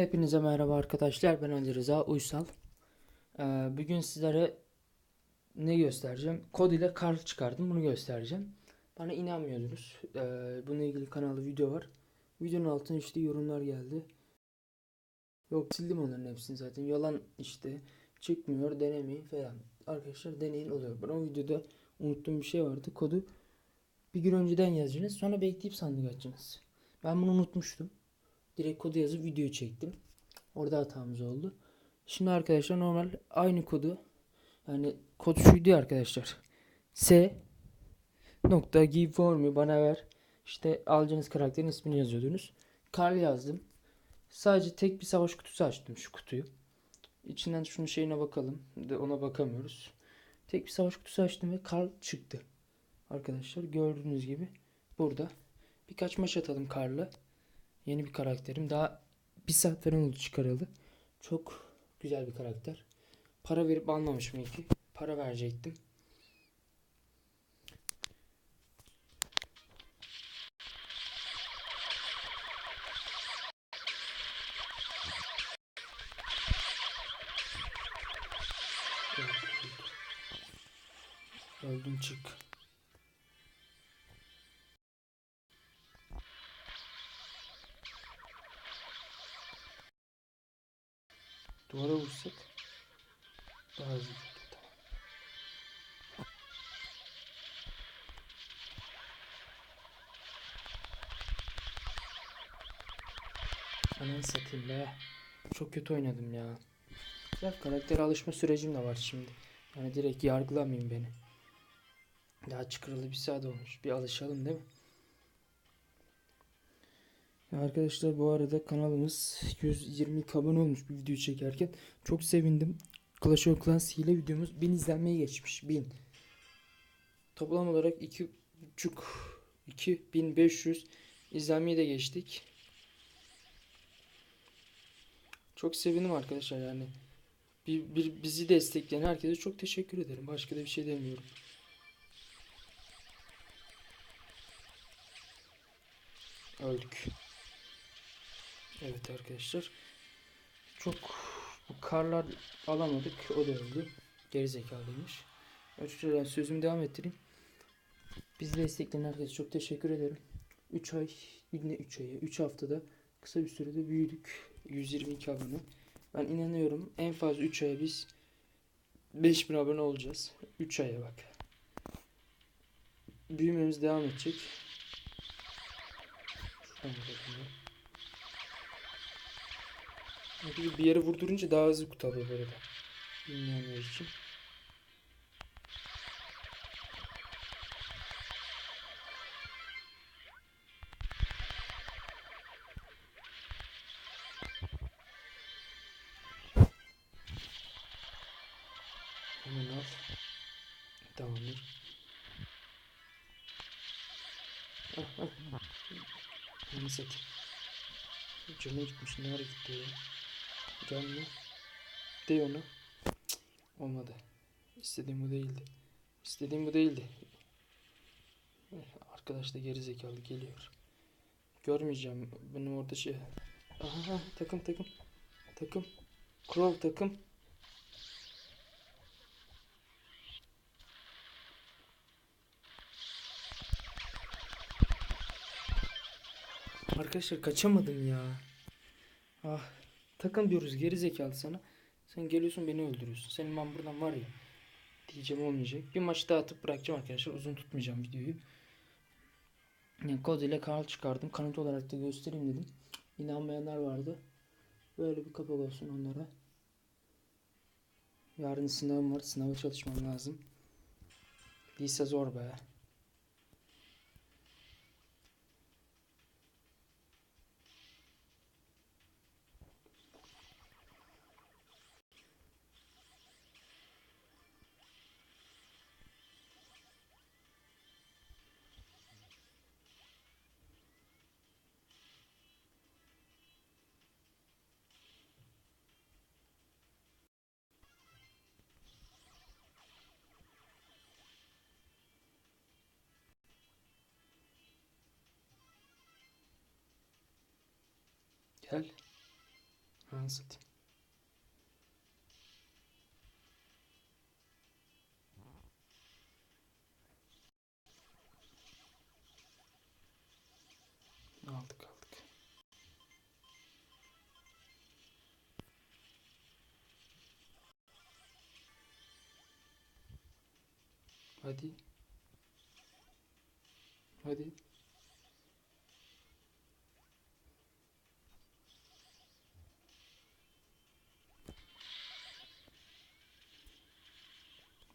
Hepinize merhaba arkadaşlar. Ben Ali Rıza Uysal. Ee, bugün sizlere ne göstereceğim? Kod ile kar çıkardım. Bunu göstereceğim. Bana inanmıyordunuz. Ee, bununla ilgili kanalda video var. Videonun altına işte yorumlar geldi. Yok sildim onların hepsini zaten. Yalan işte. Çıkmıyor denemeyin falan. Arkadaşlar deneyin oluyor. Ben o videoda unuttuğum bir şey vardı. Kodu bir gün önceden yazacaksınız. Sonra bekleyip sandık açacaksınız. Ben bunu unutmuştum. Direkt kodu yazıp videoyu çektim. Orada hatamız oldu. Şimdi arkadaşlar normal aynı kodu yani kod şuydu arkadaşlar. S nokta give for me bana ver. İşte alacağınız karakterin ismini yazıyordunuz. Karl yazdım. Sadece tek bir savaş kutusu açtım şu kutuyu. İçinden şunun şeyine bakalım. De ona bakamıyoruz. Tek bir savaş kutusu açtım ve Karl çıktı. Arkadaşlar gördüğünüz gibi burada. Birkaç maç atalım Karl'la. Yeni bir karakterim. Daha bir saat falan oldu çıkaralı. Çok güzel bir karakter. Para verip almamışım iyi ki. Para verecektim. Öldüm çık. Duvara vursak daha hızlı gidiyor, tamam. Ananı satayım be. Çok kötü oynadım ya. Ya karaktere alışma sürecim de var şimdi. Yani direkt yargılamayın beni. Daha çıkaralı bir saat olmuş. Bir alışalım değil mi? Arkadaşlar bu arada kanalımız 120 abone olmuş bir video çekerken. Çok sevindim. Clash of Clans hile videomuz 1000 izlenmeye geçmiş. 1000. Toplam olarak 2.5 2500 izlenmeyi de geçtik. Çok sevindim arkadaşlar yani. Bir, bir, bizi destekleyen herkese çok teşekkür ederim. Başka da bir şey demiyorum. Öldük. Evet arkadaşlar. Çok bu karlar alamadık. O da öldü. Gerizekalıymış. Arkadaşlar ben sözümü devam ettireyim. Bizi destekleyen herkese çok teşekkür ederim. 3 ay, yine 3 aya, 3 haftada kısa bir sürede büyüdük. 122 abone. Ben inanıyorum en fazla 3 aya biz 5000 abone olacağız. 3 aya bak. Büyümemiz devam edecek. Şuradan bakalım. Çünkü bir yere vurdurunca daha hızlı kutu alıyor böyle de. Bilmeyenler için. Hemen al. Tamamdır. Ah ah. Onu satayım. Canı gitmiş. Nereye gitti ya? Canlı. De onu. Olmadı. İstediğim bu değildi. İstediğim bu değildi. Eh, Arkadaş da geri zekalı geliyor. Görmeyeceğim. Benim orada şey. Aha, takım takım. Takım. Crow takım. Arkadaşlar kaçamadım ya. Ah takım diyoruz geri zekalı sana. Sen geliyorsun beni öldürüyorsun. Senin ben buradan var ya. Diyeceğim olmayacak. Bir maç daha atıp bırakacağım arkadaşlar. Uzun tutmayacağım videoyu. Yani kod ile kanal çıkardım. Kanıt olarak da göstereyim dedim. İnanmayanlar vardı. Böyle bir kapak olsun onlara. Yarın sınavım var. Sınava çalışmam lazım. Lise zor be. Gel. Satayım. Aldık aldık. Hadi. Hadi.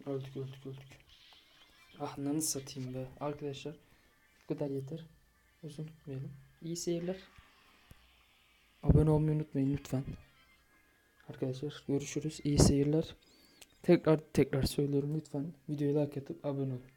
Öldük öldük öldük. Ah nanı satayım be. Arkadaşlar bu kadar yeter. Uzun tutmayalım. İyi seyirler. Abone olmayı unutmayın lütfen. Arkadaşlar görüşürüz. İyi seyirler. Tekrar tekrar söylüyorum lütfen videoyu like atıp abone olun.